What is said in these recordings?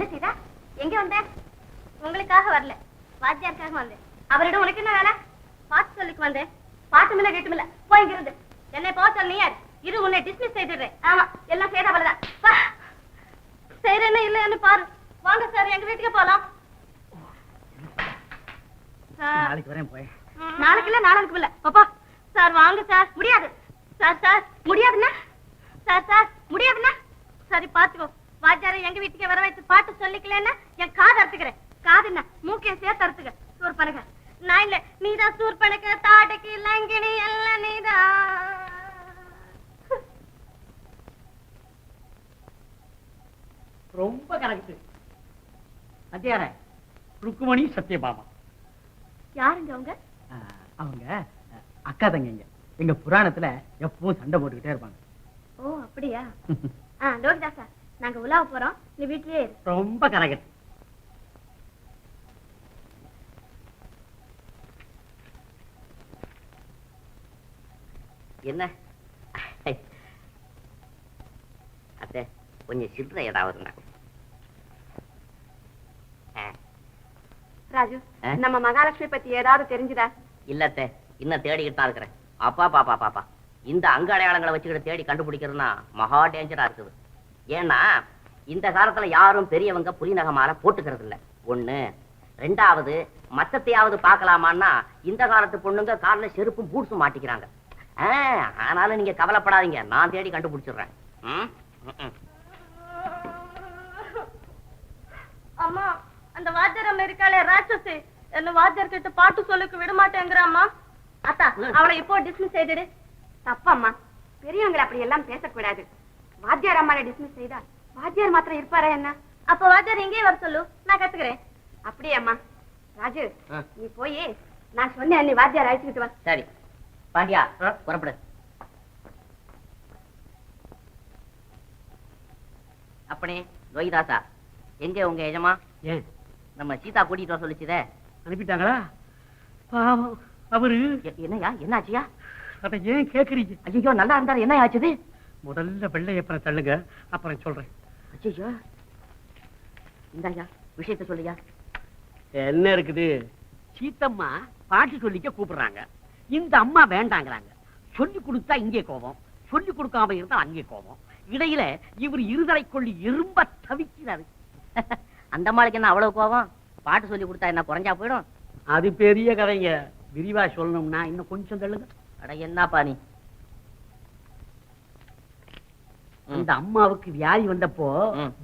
என்ன சீதா? எங்க வந்த? உங்களுக்காக வரல. வாத்தியாருக்காக வந்தேன். அவரிடம் உனக்கு என்ன வேலை? பாட்டு சொல்லிக்கு வந்தேன். பாட்டு மில்ல கேட்டு மில்ல. போய் இங்க இருந்து. என்னை போக சொன்னீங்க இரு உன்னை டிஸ்மிஸ் செய்துடுறேன். ஆமா எல்லாம் செய்த அவளதான் செய்யறேன்னு இல்லைன்னு பாரு. வாங்க சார் எங்க வீட்டுக்கு போலாம். நாளைக்கு வரேன் போய் நாளைக்கு இல்ல நாளைக்கு இல்ல. பாப்பா சார் வாங்க சார் முடியாது. சார் சார் முடியாதுன்னா? சார் சார் முடியாதுன்னா? சரி பாத்துக்கோ வாத்தியார எங்க வீட்டுக்கு வர வைத்து பாட்டு சொல்லிக்கலன்னா என் காது அறுத்துக்கிறேன். காது என்ன? மூக்கைய சேர்த்து அறுத்துக்க. சூர் பண்ணுங்க நான் இல்ல. நீதான் சூர் பண்ணுக்க தாடைக்கு லங்கினி எல்லாம் நீதான். ரொம்ப கரெக்ட் அத்தியார ருக்குமணி சத்யபாமா. யாருங்க அவங்க? அவங்க அக்கா தங்கைங்க. எங்க புராணத்துல எப்பவும் சண்டை போட்டுக்கிட்டே இருப்பாங்க. ஓ அப்படியா? ஆ லோகிதா சார். நாங்க உலாவ போறோம். நீ வீட்லயே இரு. ரொம்ப கரெக்ட். என்ன? அத்தை கொஞ்சம் சில்லறை ஏதாவதுண்ணா ராஜு ஆ? நம்ம மகாலட்சுமி பத்தி ஏதாவது தெரிஞ்சுதா? இல்லத்த இன்னும் தேடிக்கிட்டு தான் இருக்கிறேன். அப்பா பாப்பா பாப்பா. இந்த அங்க அடையாளங்களை வச்சுக்கிட்டு தேடி கண்டுபிடிக்கிறதுனா மகா டேஞ்சரா இருக்குது. ஏன்னா இந்த காலத்துல யாரும் பெரியவங்க புலிநக மாலை போட்டுக்கிறது இல்ல ஒண்ணு. ரெண்டாவது மத்தத்தையாவது பார்க்கலாமான்னா இந்த காலத்து பொண்ணுங்க காலில் செருப்பும் பூட்ஸும் மாட்டிக்கிறாங்க. ஆனாலும் நீங்க கவலைப்படாதீங்க. நான் தேடி கண்டுபிடிச்சிடுறேன். அம்மா அந்த வாத்தியார் அம்மா இருக்காளே ராட்சசி. என்ன வாத்தியார் கிட்ட பாட்டு சொல்லிக்க விட மாட்டேங்கிறாம்மா அத்தா அவளை இப்போ டிஸ்மிஸ் செய்துடு. தப்பம்மா பெரியவங்களை அப்படி எல்லாம் பேசக்கூடாது. வாத்தியார் அம்மாவை டிஸ்மிஸ் செய்தா வாத்தியார் மாத்திரம் இருப்பாரா என்ன? அப்ப வாத்தியார் இங்கே வர சொல்லு. நான் கத்துக்கிறேன். அப்படியே அம்மா. ராஜு. நீ போய் நான் சொன்னேன் நீ வாத்தியார் அழைச்சிக்கிட்டு வா. சரி. பாண்டியா? புறப்படு. அப்பனே லோகிதாசா எங்க உங்க எஜமா? ஏன்? நம்ம சீதா கூட்டிட்டு வர சொல்லிச்சுதே. அனுப்பிட்டாங்களா? பாவம் அவரு. எ- என்னய்யா என்னாச்சியா அதை ஏன் கேக்குறீங்க? ஐயோ நல்லா இருந்தாரு. என்ன ஆச்சுது? முதல்ல வெள்ளையப்பனை தள்ளுங்க அப்புறம் சொல்றேன். ஐயோ இந்தாயா விஷயத்த சொல்லுயா? என்ன இருக்குது? சீத்தம்மா பாட்டு சொல்லிக்க கூப்பிடுறாங்க. இந்த அம்மா வேண்டாங்கிறாங்க. சொல்லி கொடுத்தா இங்கே கோபம். சொல்லி கொடுக்காம இருந்தா அங்கே கோபம். இடையில இவர் இருதலை கொள்ளி எறும்ப தவிக்கிறாரு. அந்த அம்மாளுக்கு என்ன அவ்வளவு கோவம் பாட்டு சொல்லி கொடுத்தா என்ன குறைஞ்சா போயிடும்? அது பெரிய கதைங்க. விரிவா சொல்லணும்னா இன்னும் கொஞ்சம் தள்ளுங்க. அட என்னப்பா நீ ம். அந்த அம்மாவுக்கு வியாதி வந்தப்போ.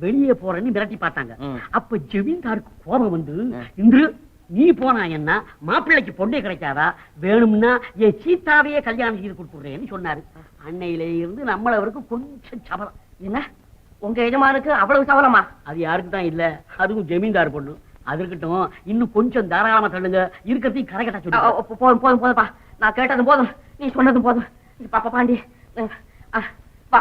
வெளியே போறேன்னு மிரட்டி பார்த்தாங்க. அப்ப ஜமீன்தாருக்கு கோபம் வந்து. இன்று நீ போனா என்ன? மாப்பிள்ளைக்கு பொண்ணே கிடைக்காதா? வேணும்னா என் சீதாவையே கல்யாணம் செய்து கொடுத்துடுறேன்னு சொன்னாரு. அன்னையில இருந்து நம்மள அவருக்கு கொஞ்சம் சபலம் என்ன? உங்க எஜமானுக்கு அவ்வளவு சவலமா அது யாருக்கு தான் இல்ல. அதுவும் ஜமீன்தார் பொண்ணு. அது இருக்கட்டும் இன்னும் கொஞ்சம் தாராளமா தள்ளுங்க. இருக்கிறதையும் கரைகட்டா அ, அ, சொல்லி போதும் போதும் போதும்பா நான் கேட்டதும் போதும். நீ சொன்னதும் போதும். பாப்பா பாண்டி. வா.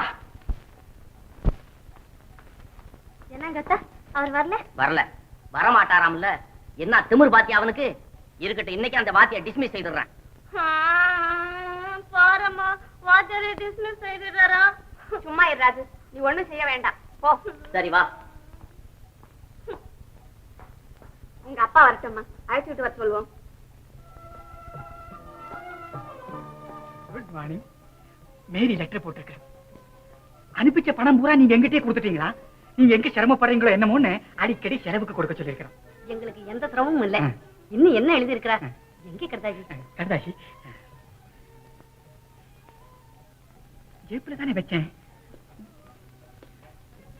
என்னங்க அத்தா? அவர் வரல? வரல. வரமாட்டாராம்ல. என்ன திமிர் பாத்தியா அவனுக்கு? இருக்கட்டும் இன்னைக்கு அந்த வாத்திய டிஸ்மிஸ் செய்துடுறேன். பாரம்மா வாத்தியாரை டிஸ்மிஸ் செய்துடுறாரா? சும்மா இராது. நீ ஒண்ணும் செய்ய வேண்டாம். போ. சரி வா. உங்க அப்பா வரட்டும்மா. அழைச்சிட்டு வர சொல்லுவோம். குட் மார்னிங் மேரி லெட்டர் போட்டிருக்கேன் அனுப்பிச்ச பணம் பூரா நீங்க எங்கிட்டே கொடுத்துட்டீங்களா? நீங்க எங்க சிரமப்படுறீங்களோ என்னமோன்னு அடிக்கடி செலவுக்கு கொடுக்க சொல்லியிருக்கிறோம். எங்களுக்கு எந்த சிரமமும் இல்ல. இன்னும் என்ன எழுதி இருக்கிறா. எங்க கருதாசி ஜேப்பில் தானே வச்சேன்.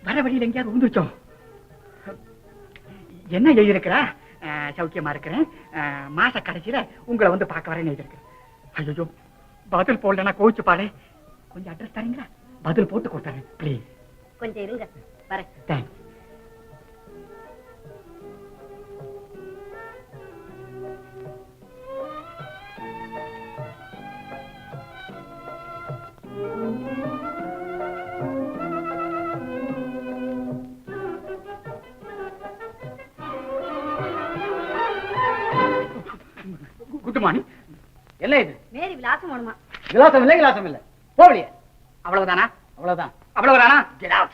வர வழியில் எங்கேயாவது விழுந்துருச்சோம் என்ன எழுதியிருக்கிறா? சௌக்கியமா இருக்கிறேன். மாச கடைசியில உங்களை வந்து பார்க்க வரேன்னு எழுதியிருக்கிறேன். ஐயோ பதில் போடலன்னா கோவிச்சு பாடு கொஞ்சம் அட்ரஸ் தரீங்களா? பதில் போட்டு கொடுத்துறேன் ப்ளீஸ் கொஞ்சம் இருங்க. வரேன். தேங்க்ஸ் குட் மார்னிங் என்ன இது? மேரி விலாசம் வேணுமா? விலாசம் இல்லை விலாசம் இல்லை. போவலியே அவ்வளவுதானா? அவ்வளவுதான். அவ்வளவுதானா? Get out.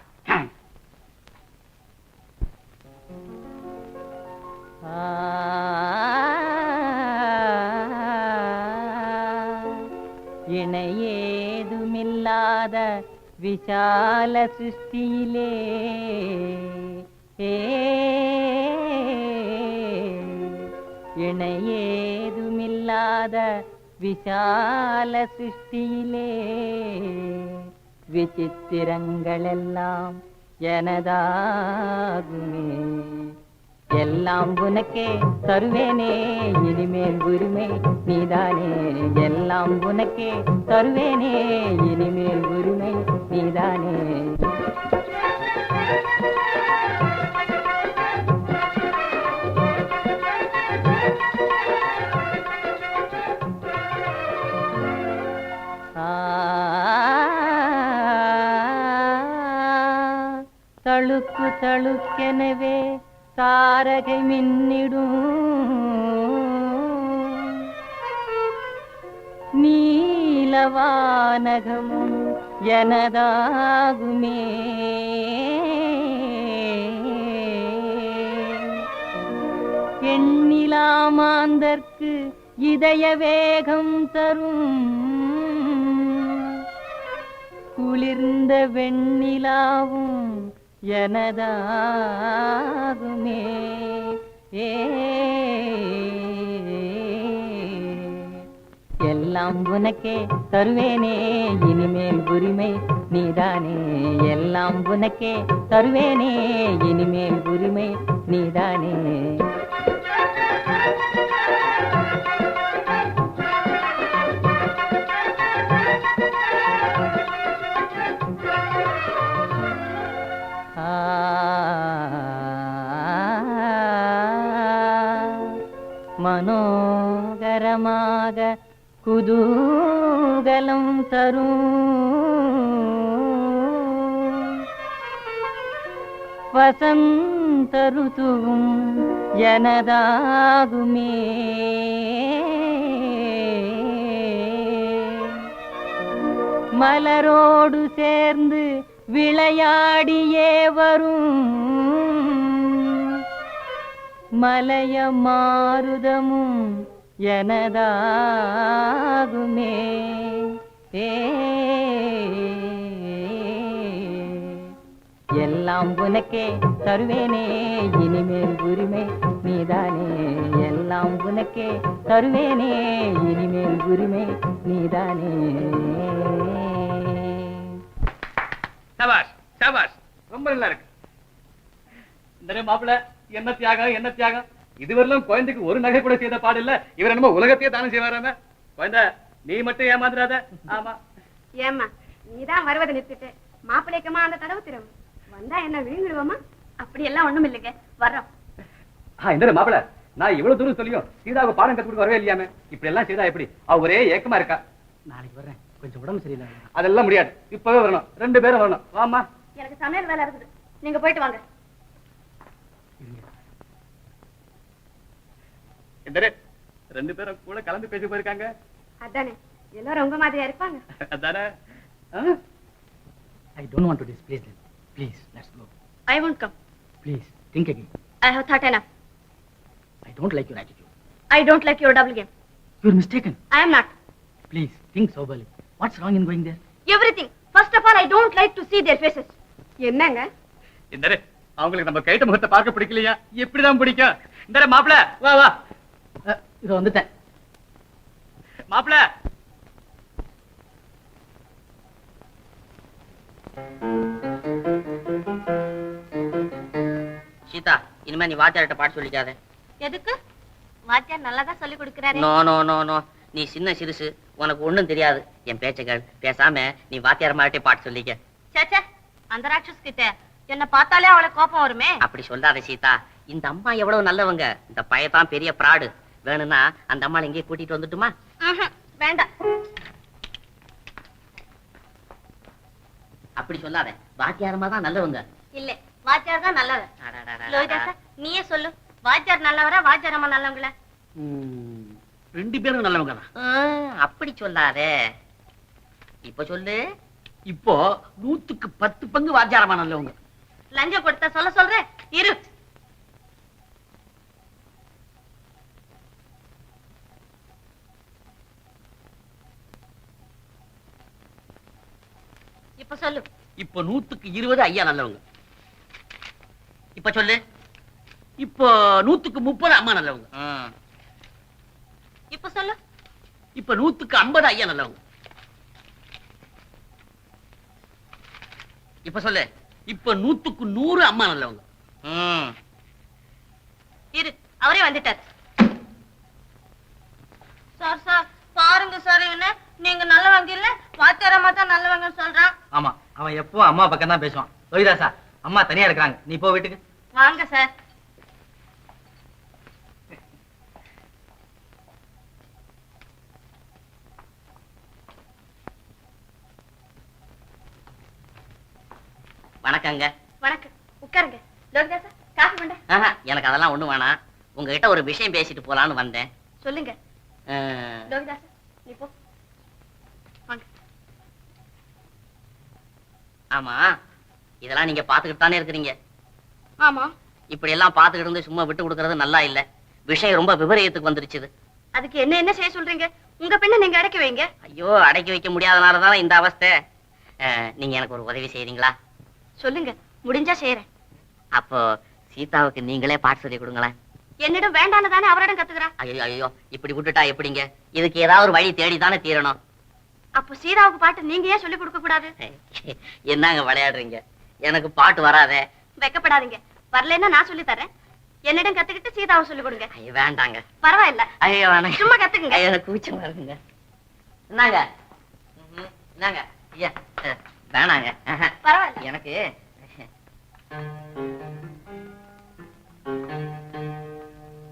இணையேதுமில்லாத விசால சிருஷ்டியிலே. இணையேதுமில்லாத விசால சிருஷ்டியிலே. விசித்திரங்களெல்லாம் எனதாகுமே. எல்லாம் உனக்கே தருவேனே இனிமேல் உரிமை நீதானே. எல்லாம் உனக்கே தருவேனே இனிமேல் உரிமை நீதானே. தழுக்கு தழுக்கெனவே தாரகை மின்னிடும். நீலவானகமும் எனதாகுமே. எண்ணிலாமாந்தற்கு இதய வேகம் தரும். குளிர்ந்த வெண்ணிலாவும் எனதாகுமே. எல்லாம் உனக்கே தருவேனே இனிமேல் உரிமை நீதானே. எல்லாம் உனக்கே தருவேனே இனிமேல் உரிமை நீதானே. குதூகலம் தரும். வசந்த ருதுவும் எனதாகுமே. மலரோடு சேர்ந்து விளையாடியே வரும். மலைய மாருதமும் எனதாகுமே. ஏ. எல்லாம் உனக்கே தருவேனே இனிமேல் உரிமை நீதானே. எல்லாம் உனக்கே தருவேனே இனிமேல் உரிமை நீதானே. சபாஷ் சபாஷ் ரொம்ப நல்லா இருக்கு. இந்த மாப்பிள்ள என்ன தியாகம் என்ன தியாகம்? இதுவரையிலும் குழந்தைக்கு ஒரு நகை கூட செய்த பாடு இல்ல. இவர் என்னமோ உலகத்தையே தானம் செய்வாராம. குழந்தை நீ மட்டும் ஏமாந்துடாத ஆமா. ஏம்மா நீதான் வருவதை நிறுத்திட்டு. மாப்பிள்ளைக்கமா அந்த தடவை திரும் வந்தா என்ன விழுங்கிடுவோமா? அப்படி எல்லாம் ஒண்ணும் இல்லைங்க. வர்றோம். இந்த மாப்பிள்ள. நான் இவ்வளவு தூரம் சொல்லியும் சீதாவுக்கு பாடம் கத்து கொடுக்க வரவே இல்லையாமே. இப்படி எல்லாம் செய்தா எப்படி? அவ ஒரே ஏக்கமா இருக்கா. நாளைக்கு வர்றேன். கொஞ்சம் உடம்பு சரியில்லை. அதெல்லாம் முடியாது. இப்பவே வரணும். ரெண்டு பேரும் வரணும். வாமா எனக்கு சமையல் வேலை இருக்குது. நீங்க போயிட்டு வாங்க. ரெண்டு பேரும் கூட கலந்து பேசி போயிருக்காங்க. அதானே. எல்லாரும் உங்க மாதிரியா இருப்பாங்க. அதானே. I don't want to displace them. Please let's go I won't come. Please think again I have thought enough. I don't like your attitude I don't like your double game. You are mistaken I am not. Please think soberly. What's wrong in going there Everything. First of all, I don't like to see their faces. என்னங்க? இந்த அவங்களுக்கு நம்ம கைட்ட முகத்தை பார்க்க பிடிக்கலையா? எப்படிதான் பிடிக்கும்? இந்த மாப்பிள வா வா. இதோ வந்துட்டேன். மாப்பிள சீதா இனிமே நீ வாத்தியார்ட்ட பாட்டு சொல்லிக்காத. எதுக்கு? வாத்தியார் நல்லா தான் சொல்லி கொடுக்குறாரு. No no no no. நீ சின்ன சிறுசு உனக்கு ஒண்ணும் தெரியாது. என் பேச்சகள் பேசாம நீ வாத்தியார் மாட்டே பாட்டு சொல்லிக்க. சேச்சே அந்த ராட்சஸ் கிட்ட. என்ன பார்த்தாலே அவளுக்கு கோபம் வருமே. அப்படி சொல்லாத சீதா. இந்த அம்மா எவ்வளவு நல்லவங்க. இந்த பையதான் பெரிய பிராடு. வேணும்னா அந்த அம்மாளை இங்கே கூட்டிட்டு வந்துட்டுமா. வேண்டாம். அப்படி சொல்லாத. வாத்தியாரமா தான் நல்லவங்க. இல்ல வாத்தியார் தான் நல்லவர். நீயே சொல்லு வாத்தியார் நல்லவரா வாத்தியார் அம்மா நல்லவங்கள ரெண்டு பேரும் நல்லவங்க தான் அப்படி சொல்லாதே இப்ப சொல்லு இப்போ நூத்துக்கு பத்து பங்கு வாத்தியாரமா நல்லவங்க லஞ்சம் கொடுத்தா சொல்ல சொல்றேன் இரு சொல்லு. இப்ப நூத்துக்கு இருபது ஐயா நல்லவங்க. இப்ப சொல்லு. இப்போ நூத்துக்கு முப்பது அம்மா நல்லவங்க. இப்ப சொல்லு. இப்ப நூத்துக்கு ஐம்பது ஐயா நல்லவங்க. இப்ப சொல்லு. இப்ப நூத்துக்கு நூறு அம்மா நல்லவங்க. இரு அவரே வந்துட்டார். சார் சார் பாருங்க சார் இவன. நீங்க நல்லவங்க இல்ல வாத்தியாரமா தான் சொல்றான் ஆமா அவன் எப்பவும் அம்மா பக்கம் தான் பேசுவான் லோகிதாசா அம்மா தனியா இருக்கிறாங்க. நீ போ வீட்டுக்கு. வாங்க சார். வணக்கங்க. வணக்கம். உட்காருங்க. லோகிதாசா காஃபி பண்ண ஆஹா, எனக்கு அதெல்லாம் ஒண்ணு வேணாம். உங்ககிட்ட ஒரு விஷயம் பேசிட்டு போலான்னு வந்தேன். சொல்லுங்க. லோகிதாசா நீ போ. ஆமா. இதெல்லாம் நீங்க பாத்துக்கிட்டு தானே இருக்கிறீங்க. ஆமா. இப்படி எல்லாம் பாத்துக்கிட்டு இருந்து சும்மா விட்டு கொடுக்கறது நல்லா இல்ல. விஷயம் ரொம்ப விபரீதத்துக்கு வந்துருச்சுது. அதுக்கு என்ன என்ன செய்ய சொல்றீங்க? உங்க பெண்ணை நீங்க அடக்கி வைங்க. ஐயோ அடக்கி வைக்க முடியாதனாலதான் இந்த அவஸ்தை. நீங்க எனக்கு ஒரு உதவி செய்றீங்களா? சொல்லுங்க. முடிஞ்சா செய்யறேன் அப்போ சீதாவுக்கு நீங்களே பாட்டு சொல்லி கொடுங்களேன். என்னிடம் வேண்டான்னு தானே அவரிடம் கத்துக்கிறா? ஐயோ ஐயோ இப்படி விட்டுட்டா எப்படிங்க? இதுக்கு ஏதாவது ஒரு வழி தேடி தானே தீரணும். அப்போ சீதாவுக்கு பாட்டு நீங்க ஏன் சொல்லி கொடுக்க கூடாது? என்னங்க விளையாடுறீங்க? எனக்கு பாட்டு வராதே. வெக்கப்படாதீங்க. வரலைன்னா நான் சொல்லி தரேன் என்னிடம் கத்துக்கிட்டு சீதாவை சொல்லி கொடுங்க. ஐயோ வேண்டாங்க. பரவாயில்ல. ஐயோ வேணாங்க. சும்மா கத்துக்குங்க. ஐயோ கூச்சமா இருக்குங்க. என்னங்க. என்னங்க? ஐயா வேணாங்க. பரவாயில்ல. எனக்கு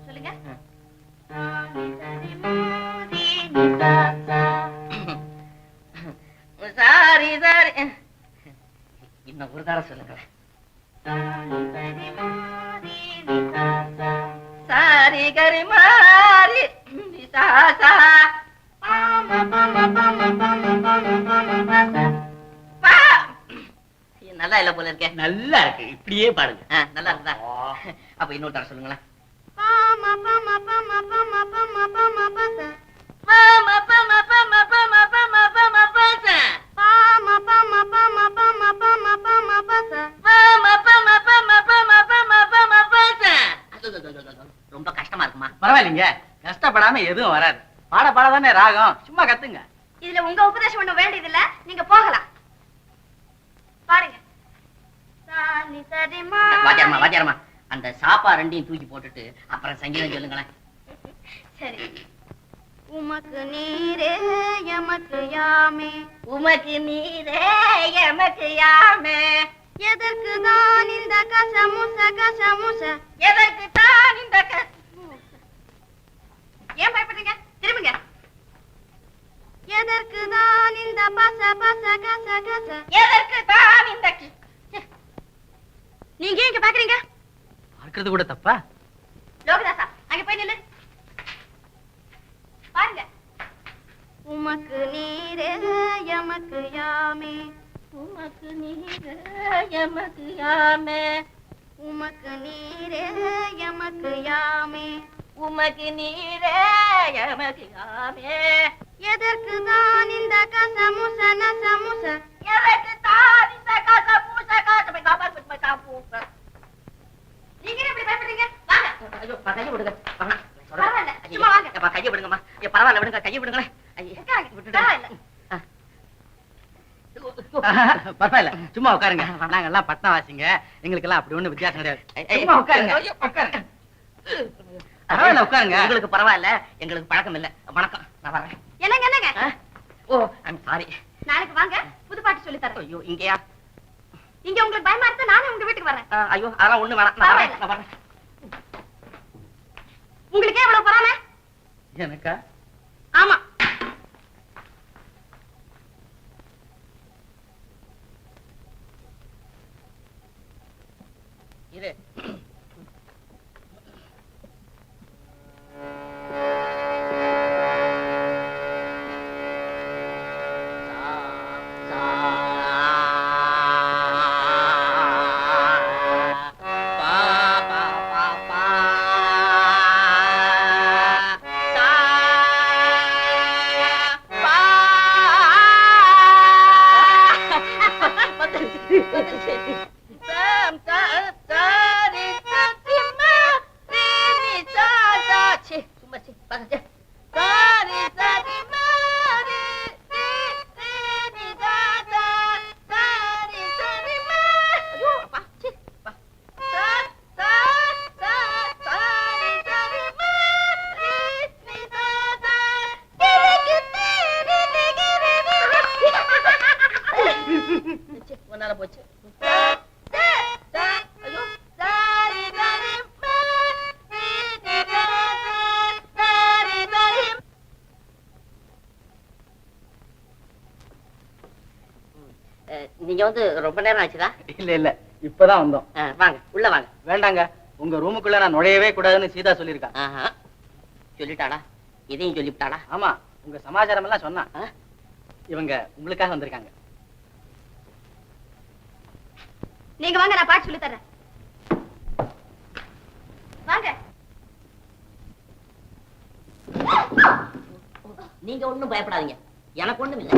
சொல்லுங்க. சாரி சாரி இன்னும் ஒரு தடவை சொல்லுங்க சாரி கரி. ஐயோ, நல்லா இல்ல போல இருக்கே நல்லா இருக்கு இப்படியே பாருங்க நல்லா இருக்குதா அப்ப இன்னொரு தடவை சொல்லுங்களேன் ரொம்ப கஷ்டமா இருக்குமா? பரவாயில்லைங்க. கஷ்டப்படாம எதுவும் வராது. பாட பாட தானே ராகம். சும்மா கத்துங்க. இதுல உங்க உபதேசம் ஒண்ணும் வேண்டியதில்ல. நீங்க போகலாம். பாருங்க. வாத்தியாரமா வாத்தியாரமா அந்த சாப்பா ரெண்டையும் தூக்கி போட்டுட்டு அப்புறம் சங்கீதம் சொல்லுங்களேன். சரி. உமக்கு நீரே எமக்கு யாமே உமக்கு நீரே எமக்கு யாமே எதற்கு தான் இந்த கசமுச கசமுச எதற்கு தான் இந்த க- ஏன் பயப்படுறீங்க? திரும்புங்க. எதற்கு தான் இந்த பச பச கச கச எதற்கு தான் இந்த நீங்க இங்க பாக்குறீங்க? பார்க்கறது கூட தப்பா? லோகதாசா அங்க போய் நில்லு. பாருங்க. உமக்கு நீரே எமக்கு யாமே உமக்கு நீரே எமக்கு யாமே உமக்கு நீரே எமக்கு யாமே உமக்கு நீரே எமக்கு யாமே எதற்கு தான் இந்த கசமுச நசமுச எதற்கு தான் இந்த கச பூச கச பை காபா பை காபூச நீங்க ஏன் இப்படி பயப்படுறீங்க வாங்க ஐயோ கையை விடுங்க சும்மா வாங்க. கையை விடுங்கம்மா பரவாயில்ல விடுங்க கையை விடுங்களேன் ஐயோ, உட்காருங்க, விட்டுடுங்க. பரவாயில்ல. ஆ. பரவாயில்ல. சும்மா உட்காருங்க. நாங்க எல்லாம் பட்டம் வாசிங்க எங்களுக்கு எல்லாம் அப்படி ஒண்ணு வித்தியாசம் கிடையாது. சும்மா உட்காருங்க. உட்காருங்க. பரவாயில்ல உட்காருங்க. உங்களுக்கு பரவாயில்ல. எங்களுக்கு பழக்கம் இல்ல. வணக்கம். நான் வரேன். என்னங்க என்னங்க? ஓ ஐம் சாரி நாளைக்கு வாங்க. புது பாட்டு சொல்லி தரேன். ஐயோ இங்கயா? இங்க உங்களுக்கு பயமா இருந்தா நானே உங்க வீட்டுக்கு வரேன். ஐயோ அதெல்லாம் ஒண்ணு வேணாம். நான் வரேன். பரவாயில்ல. நான் வரேன். உங்களுக்கே இவ்வளவு பொறாம? எனக்கா? ஆமா. வந்து ரொம்ப நேரம் ஆச்சுதா? இல்ல இல்ல. இப்பதான் வந்தோம். வாங்க. உள்ள வாங்க. வேண்டாங்க. உங்க ரூமுக்குள்ள நான் நுழையவே கூடாதுன்னு சீதா சொல்லியிருக்கா. சொல்லிட்டாளா? இதையும் சொல்லிவிட்டாளா? ஆமா. உங்க சமாச்சாரம் எல்லாம் சொன்னா? இவங்க உங்களுக்காக வந்திருக்காங்க. நீங்க வாங்க நான் பாட்டு சொல்லி தரேன் வாங்க. நீங்க ஒண்ணும் பயப்படாதீங்க. எனக்கு ஒண்ணும் இல்லை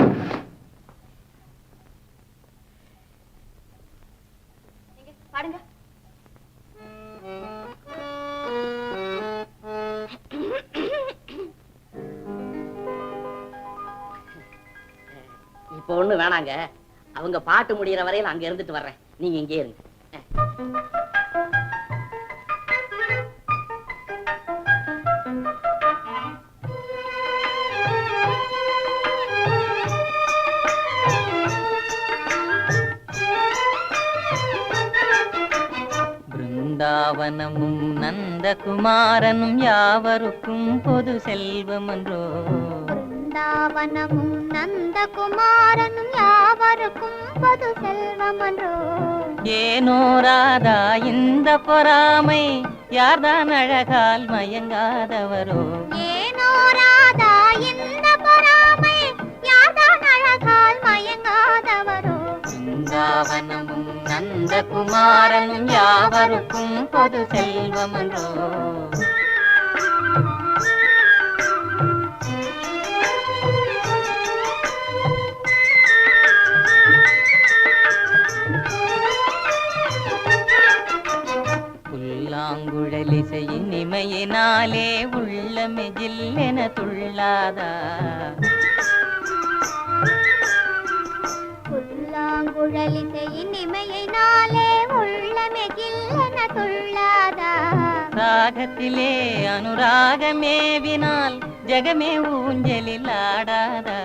வேணாங்க அவங்க பாட்டு முடியிற வரையில அங்க இருந்துட்டு வர்றேன். நீங்க இங்கே இருங்க. பிருந்தாவனமும் நந்தகுமாரனும் யாவருக்கும் பொது செல்வமன்றோ பிருந்தாவனமும் நந்தகுமாரனும் யாவருக்கும் பொது செல்வமன்றோ? ஏனோ ராதா இந்த பொறாமை யார்தான் அழகால் மயங்காதவரோ? ஏனோ ராதா இந்த பொறாமை யார்தான் அழகால் மயங்காதவரோ? பிருந்தாவனமும் நந்தகுமாரனும் யாவருக்கும் பொது செல்வமன்றோ? புல்லாங்குழலிசை இனிமையினாலே உள்ளமே ஜில்லென துள்ளாதா? புல்லாங்குழலிசையின் இமையினாலே உள்ளமே ஜில்லென துள்ளாதா? ராகத்திலே அனுராகமேவினால் ஜெகமே ஊஞ்சலில் ஆடாதா?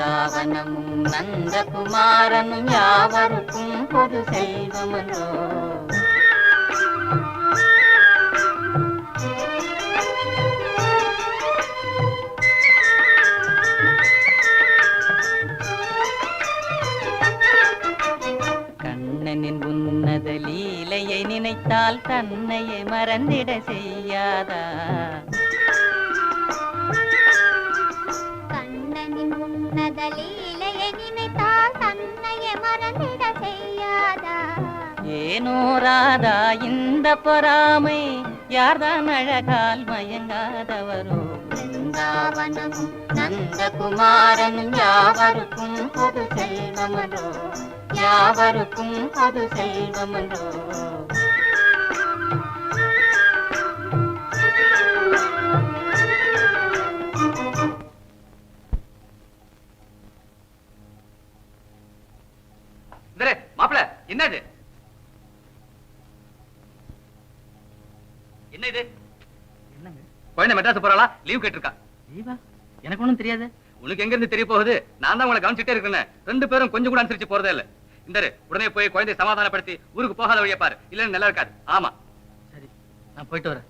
பிருந்தாவனமும் நந்தகுமாரனும் யாவருக்கும் பொது செல்வமனோ கண்ணனின் உன்னத லீலையை நினைத்தால் தன்னையை மறந்திட செய்யாதா? லீலையை நினைத்தால் தன்னையே மறந்திட செய்யாதா? ஏனோ ராதா இந்த பொறாமை யார்தான் அழகால் மயங்காதவரோ? பிருந்தாவனமும் நந்தகுமாரனும் யாவருக்கும் பொது செல்வமன்றோ? யாவருக்கும் பொது செல்வமன்றோ? என்னது? என்ன இது என்னங்க குழந்தை மெட்ராஸ் போறாளா? லீவ் கேட்டிருக்கா. தீபா எனக்கு ஒண்ணும் தெரியாது. உனக்கு எங்க இருந்து தெரிய போகுது? நான் தான் உங்களை கவனிச்சுட்டே இருக்கேன் ரெண்டு பேரும் கொஞ்சம் கூட அனுசரிச்சு போறதே இல்ல. இந்தரு உடனே போய் குழந்தையை சமாதானப்படுத்தி ஊருக்கு போகாத வழியை பாரு. இல்லன்னு நல்லா இருக்காது. ஆமா. சரி நான் போயிட்டு வரேன்.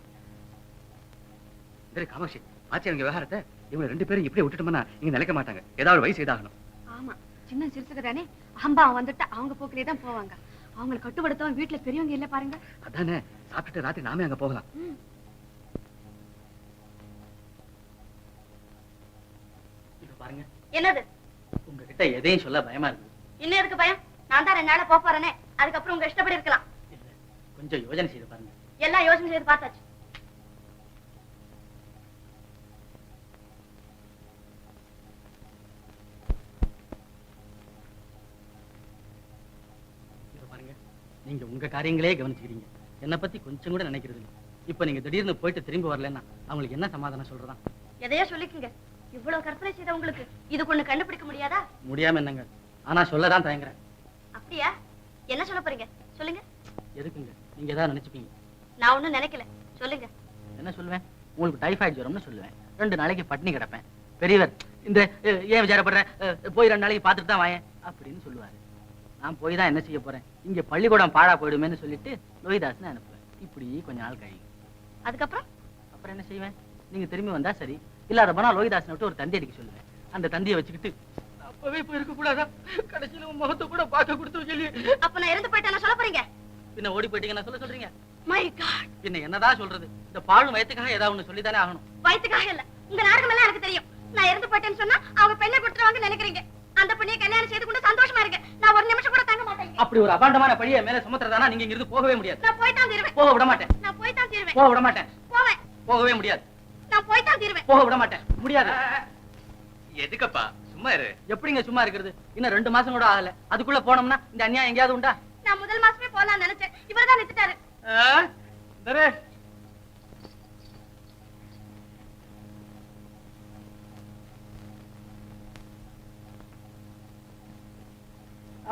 இந்தரு காமாட்சி ஆச்சு எங்க விவகாரத்தை இவங்க ரெண்டு பேரும் இப்படியே விட்டுட்டோம்னா இங்க நிலைக்க மாட்டாங்க. ஏதாவது வயசு இதாகணும் ஆமா சின்ன சிறுசுக்குதானே அம்பா வந்துட்டா அவங்க போக்கிலே தான் போவாங்க. அவங்களை கட்டுப்படுத்தவும் வீட்டுல பெரியவங்க இல்ல பாருங்க. அதானே? சாப்பிட்டுட்டு ராத்திரி நாமே அங்க போகலாம். இப்ப பாருங்க. என்னது? உங்ககிட்ட எதையும் சொல்ல பயமா இருக்கு. இன்னும் இருக்கு பயம்? நான் தான் ரெண்டு நாளா போறேனே. அதுக்கப்புறம் உங்க இஷ்டப்படி இருக்கலாம். இல்ல கொஞ்சம் யோசனை செய்து பாருங்க. எல்லாம் யோசனை செய்து பார்த்தாச்சு. நீங்க உங்க காரியங்களே கவனிச்சுக்கிறீங்க. என்னை பத்தி கொஞ்சம் கூட நினைக்கிறது இல்ல. இப்ப நீங்க திடீர்னு போயிட்டு திரும்பி வரலன்னா அவங்களுக்கு என்ன சமாதானம் சொல்றதா எதையோ சொல்லிக்குங்க. இவ்வளவு கற்பனை செய்த உங்களுக்கு இதுக்கு ஒண்ணு கண்டுபிடிக்க முடியாதா? முடியாம என்னங்க? ஆனா சொல்லதான் தயங்குறேன். அப்படியா? என்ன சொல்ல போறீங்க? சொல்லுங்க. எதுக்குங்க? நீங்க ஏதாவது நினைச்சுப்பீங்க. நான் ஒண்ணும் நினைக்கல. சொல்லுங்க. என்ன சொல்லுவேன்? உங்களுக்கு டைஃபாய்டு ஜுரம்னு சொல்லுவேன். ரெண்டு நாளைக்கு பட்டினி கிடப்பேன். பெரியவர் இந்த ஏன் விசாரப்படுற போய் ரெண்டு நாளைக்கு பார்த்துட்டு தான் வாயேன். அப்படின்னு சொல்லுவாரு. நான் போய் தான் என்ன செய்ய போறேன்? இங்க பள்ளிக்கூடம் பாழா போயிடுமேன்னு சொல்லிட்டு லோகிதாசனை அனுப்புவேன். இப்படி கொஞ்ச நாள் கழியும். அதுக்கப்புறம்? அப்புறம் என்ன செய்வேன்? நீங்க திரும்பி வந்தா சரி. இல்லாத போனா லோகிதாசன் விட்டு ஒரு தந்தி அடிக்க சொல்லுவேன். அந்த தந்தியை வச்சுக்கிட்டு அப்பவே போய் இருக்க கூடாதா கடைசியில உன் முகத்தை கூட பார்க்க கொடுத்து சொல்லி. அப்ப நான் இறந்து போயிட்டேன் சொல்ல போறீங்க? பின்ன ஓடி போயிட்டீங்க சொல்ல சொல்றீங்க? மை காட் பின்ன என்னதான் சொல்றது? இந்த பாழும் வயத்துக்காக ஏதாவது ஒண்ணு சொல்லித்தானே ஆகணும். வயிற்றுக்காக இல்ல. உங்க நாடகம் எல்லாம் எனக்கு தெரியும். நான் இறந்து போயிட்டேன்னு சொன்னா அவங்க பெண்ணை கொடுத்துருவாங்கன்னு நினைக்கிறீங்க. அந்த பெண்ணைய கல்யாணம் செய்து கொண்டு சந்தோஷமா இருக்கு நான் ஒரு நிமிஷம் கூட தங்க மாட்டேன். அப்படி ஒரு அபாண்டமான பழிய மேல சுமத்துறதானா? நீங்க இங்கிருந்து போகவே முடியாது. நான் போய் தான் தீருவேன். போக விட மாட்டேன். நான் போய் தான் தீருவேன். போக விட மாட்டேன். போவேன். போகவே முடியாது. நான் போய் தான் தீருவேன். போக விட மாட்டேன். முடியாது. எதுக்கப்பா? சும்மா இரு. எப்படிங்க சும்மா இருக்கிறது? இன்னும் ரெண்டு மாசம் கூட ஆகல. அதுக்குள்ள போனோம்னா இந்த அநியாயம் எங்கேயாவது உண்டா? நான் முதல் மாசமே போலாம்னு நினைச்சேன். இவர் தான் நிறுத்திட்டாரு.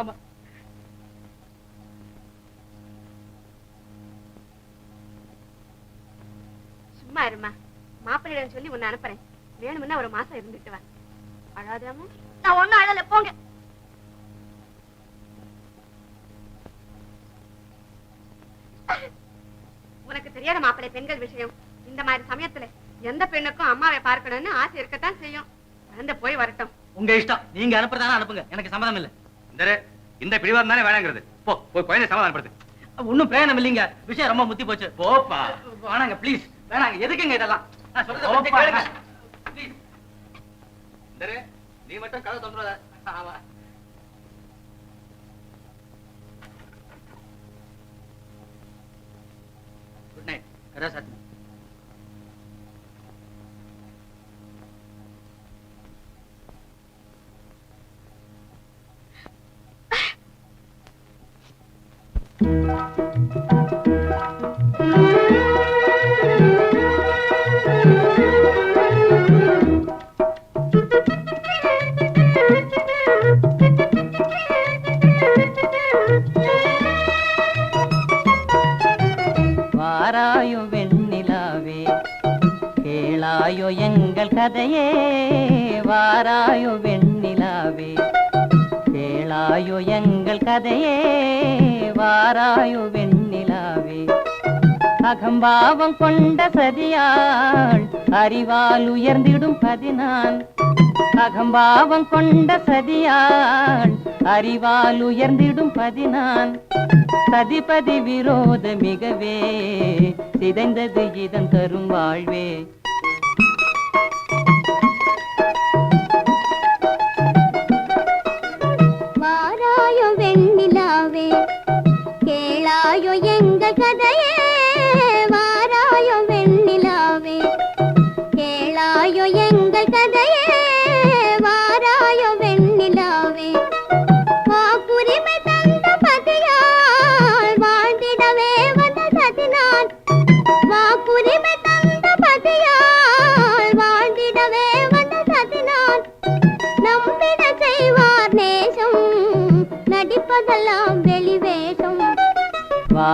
ஆமா. சும்மா இருமா மாப்பிள்ளையிடம் சொல்லி உன்னை அனுப்புறேன். வேணும்னா ஒரு மாசம் இருந்துட்டு வா. அழாதாம நான் ஒண்ணும் அழல போங்க. உனக்கு தெரியாத மாப்பிள்ளை பெண்கள் விஷயம். இந்த மாதிரி சமயத்துல எந்த பெண்ணுக்கும் அம்மாவை பார்க்கணும்னு ஆசை இருக்கத்தான் செய்யும். அந்த போய் வரட்டும். உங்க இஷ்டம். நீங்க அனுப்புறதானா அனுப்புங்க. எனக்கு சம்மதம் இல்ல. இந்த பிடிவாதம் தானே வேணாங்கிறது. போ போய் குழந்தை சமாதானப்படுத்து. ஒண்ணும் பிரயோஜனம் இல்லைங்க. விஷயம் ரொம்ப முத்தி போச்சு. போப்பா. வேணாங்க ப்ளீஸ் வேணாங்க எதுக்குங்க இதெல்லாம்? நீ மட்டும் கதை தொந்தரத ஆமா குட் நைட் கதா வாராயோ வெண்ணிலாவே கேளாயோ எங்கள் கதையே. வாராயோ வெண்ணிலாவே கேளாயோ எங்கள் கதையே. வாராயோ வெண்ணிலாவே. அகம்பாவம் கொண்ட சதியாள் அறிவால் உயர்ந்திடும் பதினான். அகம்பாவம் கொண்ட சதியாள் அறிவால் உயர்ந்திடும் பதினான். சதிபதி விரோத மிகவே சிதைந்தது இதன் தரும் வாழ்வே. வாராயோ வெண்ணிலாவே வாராயோ எங்க கதையே? வாராயோ வெண்ணிலாவே. கேளாயோ எங்க கதையே? வாராயோ வெண்ணிலாவே. வாக்குரிமை தந்த பதியால் வாழ்ந்திடவே வந்த சதினான் வாக்குரிமை தந்த பதியால் வாழ்ந்திடவே வந்த சதினான் நம்பிட செய்வார் நேசம் நடிப்பதெல்லாம்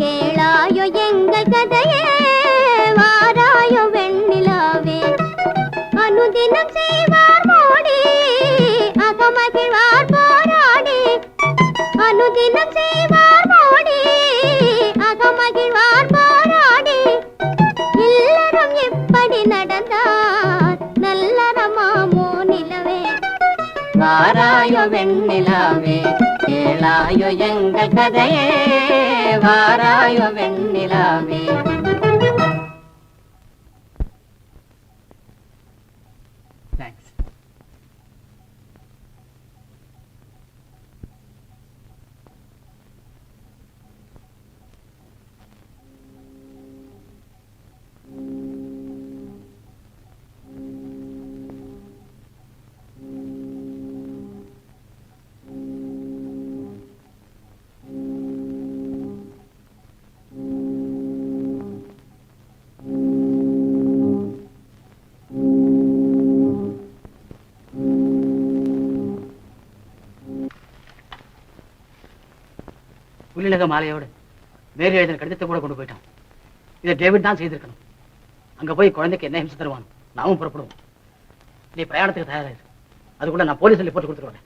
கேளாயோ எங்கள் கதையே வாராயோ வெண்ணிலாவே. அனுதினம் செய்வார் மோடி அகமகிழ்வார் போராடி. அனுதினம் செய்வார் மோடி அகமகிழ்வார் போராடி. இல்லறம் இப்படி நடந்தார் நல்லறமாமோ நிலவே. வாராயோ வெண்ணிலாவே. கேளாயோ எங்கள் கதையே வாராயோ வெண்ணிலாவே. தேங்க்ஸ் புள்ளிலக மாலையோடு மேரி எழுதின கடிதத்தை கூட கொண்டு போயிட்டான். இதை டேவிட் தான் செய்திருக்கணும். அங்க போய் குழந்தைக்கு என்ன ஹிம்சை தருவான் நாமும் புறப்படுவோம். நீ பிரயாணத்துக்கு தயாராயிரு. அதுக்குள்ள நான் போலீஸில் ரிப்போர்ட் கொடுத்துருவேன்.